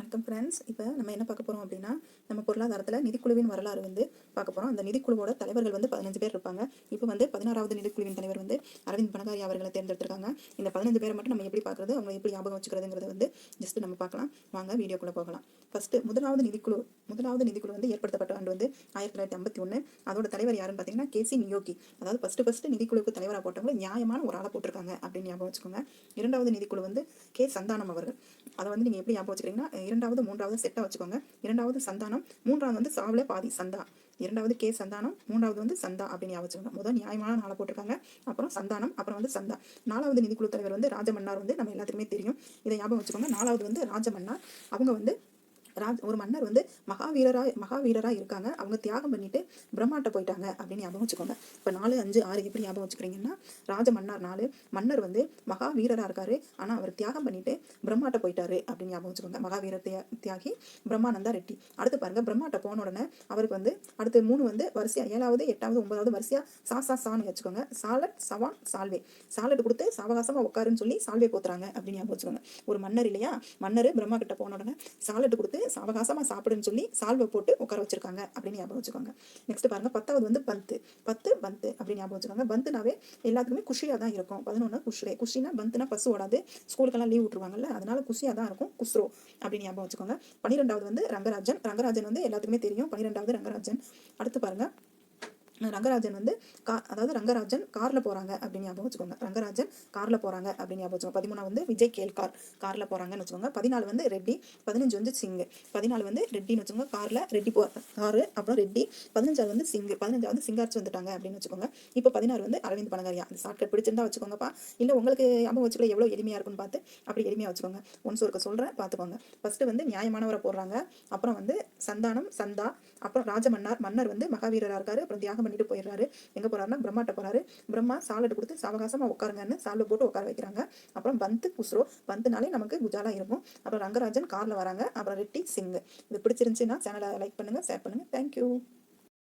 வணக்கம் ஃப்ரெண்ட்ஸ் இப்போ நம்ம என்ன பார்க்க போகிறோம் அப்படின்னா நம்ம பொருளாதாரத்தில் நிதிக்குழுவின் வரலாறு வந்து பார்க்க போகிறோம் அந்த நிதிக்குழுவோட தலைவர்கள் வந்து பதினஞ்சு பேர் இருப்பாங்க. இப்போ வந்து பதினாறாவது நிதிக்குழுவின் தலைவர் வந்து அரவிந்த் பனகாரி அவர்களை தேர்ந்தெடுத்திருக்காங்க. இந்த பதினஞ்சு பேரை மட்டும் நம்ம எப்படி பார்க்குறது அவங்க எப்படி ஞாபகம் வச்சுக்கிறதுங்கிறத வந்து ஜஸ்ட் நம்ம பார்க்கலாம். வாங்க வீடியோக்குள்ளே போகலாம். ஃபஸ்ட்டு முதலாவது நிதிக்குழு முதலாவது நிதிக்குழு வந்து ஏற்படுத்தப்பட்ட ஆண்டு வந்து ஆயிரத்தி தொள்ளாயிரத்தி ஐம்பத்தி ஒன்று அதோட தலைவர் யாருன்னு பார்த்தீங்கன்னா கேசி நியோகி அதாவது ஃபஸ்ட்டு ஃபஸ்ட்டு நிதிக்குழுக்கு தலைவராக போட்டவங்க நியாயமான ஒரு ஆளை போட்டிருக்காங்க அப்படின்னு ஞாபகம் வச்சுக்கோங்க. இரண்டாவது நிதிக்குழு வந்து கே சந்தானம் அவர்கள். அதை வந்து நீங்கள் எப்படி ஞாபகம் வச்சுக்கிறீங்கன்னா இரண்டாவது மூன்றாவது செட்டாக வச்சுக்கோங்க. இரண்டாவது சந்தானம் மூன்றாவது வந்து சாவில் பாதி சந்தா. இரண்டாவது கே சந்தானம் மூன்றாவது வந்து சந்தா அப்படின்னு ஞாபகம் வச்சுக்கோங்க. முதல் நியாயமான நாளை போட்டிருக்காங்க. அப்புறம் சந்தானம் அப்புறம் வந்து சந்தா. நாலாவது நிதிக்குழு தலைவர் வந்து ராஜமன்னார் வந்து நம்ம எல்லாத்துக்குமே தெரியும். இதை ஞாபகம் வச்சுக்கோங்க. நாலாவது வந்து ராஜமன்னார். அவங்க வந்து ராஜ் ஒரு மன்னர் வந்து மகாவீரரா மகாவீரரா இருக்காங்க. அவங்க தியாகம் பண்ணிட்டு பிரம்மாட்ட போயிட்டாங்க அப்படின்னு ஞாபகம் வச்சுக்கோங்க. இப்போ நாலு அஞ்சு ஆறு எப்படி ஞாபகம் வச்சுக்கிறீங்கன்னா ராஜ மன்னார் நாலு மன்னர் வந்து மகாவீரரா இருக்காரு. ஆனால் அவர் தியாகம் பண்ணிட்டு பிரம்மாட்ட போயிட்டாரு அப்படின்னு ஞாபகம் வச்சுக்கோங்க. மகாவீர தியா தியாகி பிரம்மானந்தா ரெட்டி. அடுத்து பாருங்க பிரம்மாட்ட போன உடனே அவருக்கு வந்து அடுத்து மூணு வந்து வரிசையா ஏழாவது எட்டாவது ஒன்பதாவது வரிசையா சா சா சான்னு வச்சுக்கோங்க. சாலட் சவான் சால்வே. சாலட் கொடுத்து சாவகாசமா உட்காருன்னு சொல்லி சால்வே போத்துறாங்க அப்படின்னு ஞாபகம் வச்சுக்கோங்க. ஒரு மன்னர் இல்லையா? மன்னர் பிரம்மா கிட்ட போன உடனே சாலட் கொடுத்து சாவகாசமாக சாப்பிடுன்னு சொல்லி சால்வை போட்டு உட்கார வச்சிருக்காங்க அப்படின்னு ஞாபகம் வச்சுக்கோங்க. நெக்ஸ்ட் பாருங்க பத்தாவது வந்து பந்து. பத்து பந்து அப்படின்னு ஞாபகம் வச்சுக்கோங்க. பந்துனாவே எல்லாத்துக்குமே குஷியாக தான் இருக்கும். பதினொன்று குஷ்ரே குஷினா பந்துனா பஸ் ஓடாது. ஸ்கூலுக்கெல்லாம் லீவ் விட்டுருவாங்கல்ல அதனால குஷியாக தான் இருக்கும். குஸ்ரோ அப்படின்னு ஞாபகம் வச்சுக்கோங்க. பன்னிரெண்டாவது வந்து ரங்கராஜன். ரங்கராஜன் வந்து எல்லாத்துக்குமே தெரியும். பன்னிரெண்டாவது ரங்கராஜன். அடுத்து பாருங்க ரங்கராஜன் வந்து கா அதாவது ரங்கராஜன் காரில் போகிறாங்க அப்படின்னு ஞாபகம் வச்சுக்கோங்க. ரங்கராஜன் காரில் போகிறாங்க அப்படின்னு ஞாபகம் வச்சுக்கோங்க. பதிமூணாவது வந்து விஜய் கேல்கார் காரில் போகிறாங்கன்னு வச்சுக்கோங்க. பதினாலு வந்து ரெட்டி பதினஞ்சு வந்து சிங்கு. பதினாலு வந்து ரெட்டின்னு வச்சுக்கோங்க. காரில் ரெட்டி போ காரு அப்புறம் ரெட்டி. பதினஞ்சாவது வந்து சிங்கு. பதினஞ்சாவது சிங்காரிச்சு வந்துட்டாங்க அப்படின்னு வச்சுக்கோங்க. இப்போ பதினாறு வந்து அரவிந்த் பனகாரியா அந்த ஷார்ட்கட் பிடிச்சிருந்தா வச்சுக்கோங்கப்பா. இல்லை உங்களுக்கு ஞாபகம் வச்சுக்கல எவ்வளோ எளிமையாக இருக்குன்னு பார்த்து அப்படி எளிமையாக வச்சுக்கோங்க. ஒன்ஸ் ஒருக்க சொல்கிறேன் பார்த்துக்கோங்க. ஃபஸ்ட்டு வந்து நியாயமானவரை போடுறாங்க. அப்புறம் வந்து சந்தானம் சந்தா அப்புறம் ராஜமன்னார் மன்னர் வந்து மகாவீரராக இருக்காரு. அப்புறம் தியாகம் பண்ணிட்டு போயிடுறாரு. எங்கே போறாருன்னா பிரம்மாட்ட போறாரு. பிரம்மா சாலட் கொடுத்து சாவகாசமாக உட்காருங்கன்னு சாலை போட்டு உட்கார வைக்கிறாங்க. அப்புறம் பந்து குஸ்ரோ பந்துனாலே நமக்கு குஜாலா இருக்கும். அப்புறம் ரங்கராஜன் காரில் வராங்க. அப்புறம் ரெட்டி சிங். இது பிடிச்சிருந்துச்சுன்னா சேனலை லைக் பண்ணுங்கள் ஷேர் பண்ணுங்கள் தேங்க்யூ